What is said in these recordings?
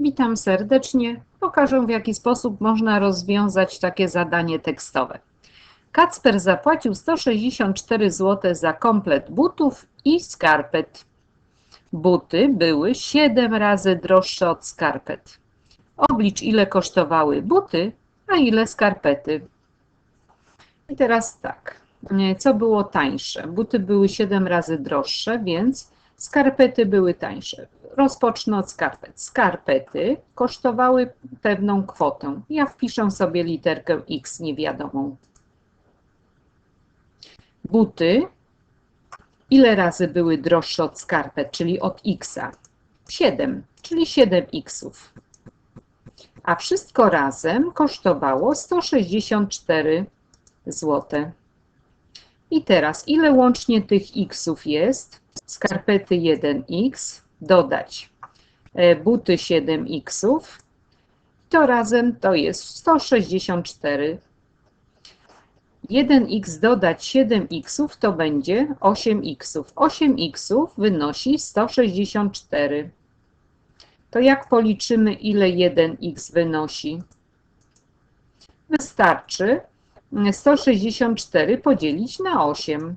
Witam serdecznie. Pokażę w jaki sposób można rozwiązać takie zadanie tekstowe. Kacper zapłacił 164 zł za komplet butów i skarpet. Buty były 7 razy droższe od skarpet. Oblicz ile kosztowały buty, a ile skarpety. I teraz tak, co było tańsze? Buty były 7 razy droższe, więc skarpety były tańsze. Rozpocznę od skarpet. Skarpety kosztowały pewną kwotę. Ja wpiszę sobie literkę X niewiadomą. Buty ile razy były droższe od skarpet, czyli od X? 7, czyli 7 Xów. A wszystko razem kosztowało 164 zł. I teraz ile łącznie tych Xów jest? Skarpety 1X, dodać e, buty 7Xów, to razem to jest 164. 1x dodać 7x to będzie 8x. 8x wynosi 164. To jak policzymy, ile 1x wynosi? Wystarczy 164 podzielić na 8.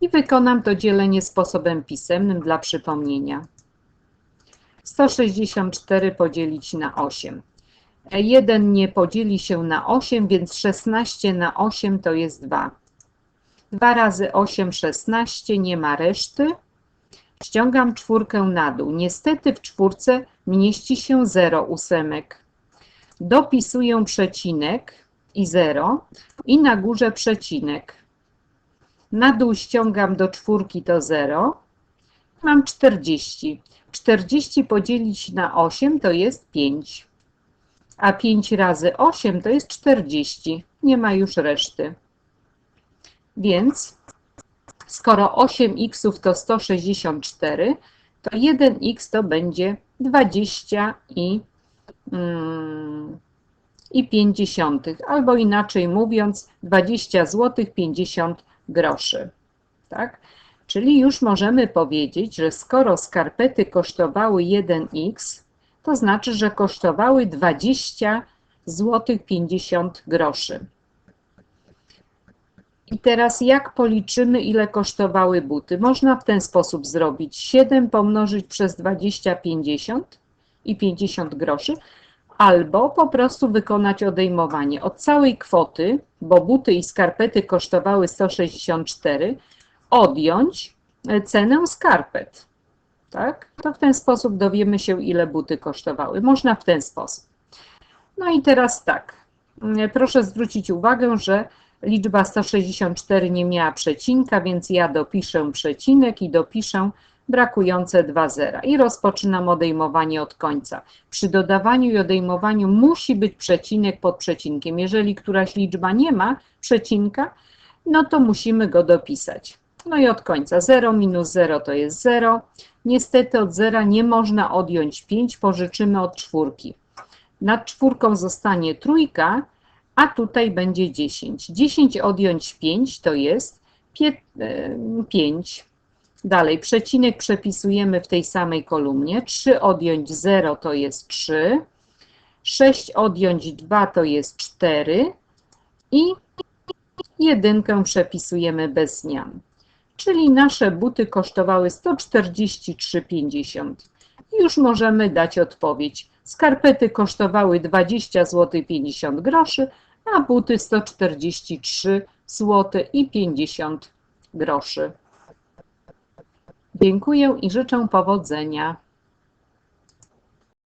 I wykonam to dzielenie sposobem pisemnym dla przypomnienia. 164 podzielić na 8. 1 nie podzieli się na 8, więc 16 na 8 to jest 2. 2 razy 8, 16, nie ma reszty. Ściągam czwórkę na dół. Niestety w czwórce mieści się 0 ósemek. Dopisuję przecinek i 0 i na górze przecinek. Na dół ściągam do czwórki to 0. Mam 40. 40 podzielić na 8 to jest 5. A 5 razy 8 to jest 40. Nie ma już reszty. Więc skoro 8x to 164, to 1x to będzie 20 i, mm, i 50, albo inaczej mówiąc 20 zł 50 groszy. Tak? Czyli już możemy powiedzieć, że skoro skarpety kosztowały 1x, to znaczy, że kosztowały 20 zł 50 groszy. I teraz jak policzymy, ile kosztowały buty? Można w ten sposób zrobić. 7 pomnożyć przez 20, 50 i 50 groszy, albo po prostu wykonać odejmowanie. Od całej kwoty, bo buty i skarpety kosztowały 164, odjąć cenę skarpet. Tak? To w ten sposób dowiemy się, ile buty kosztowały. Można w ten sposób. No i teraz tak. Proszę zwrócić uwagę, że liczba 164 nie miała przecinka, więc ja dopiszę przecinek i dopiszę brakujące dwa zera i rozpoczynam odejmowanie od końca. Przy dodawaniu i odejmowaniu musi być przecinek pod przecinkiem. Jeżeli któraś liczba nie ma przecinka, no to musimy go dopisać. No i od końca 0 minus 0 to jest 0. Niestety od zera nie można odjąć 5, pożyczymy od czwórki. Nad czwórką zostanie trójka, a tutaj będzie 10. 10 odjąć 5 to jest 5. Dalej, przecinek przepisujemy w tej samej kolumnie. 3 odjąć 0 to jest 3. 6 odjąć 2 to jest 4. I jedynkę przepisujemy bez zmian. Czyli nasze buty kosztowały 143,50. Już możemy dać odpowiedź. Skarpety kosztowały 20 zł 50 groszy, a buty 143 zł i 50 groszy. Dziękuję i życzę powodzenia.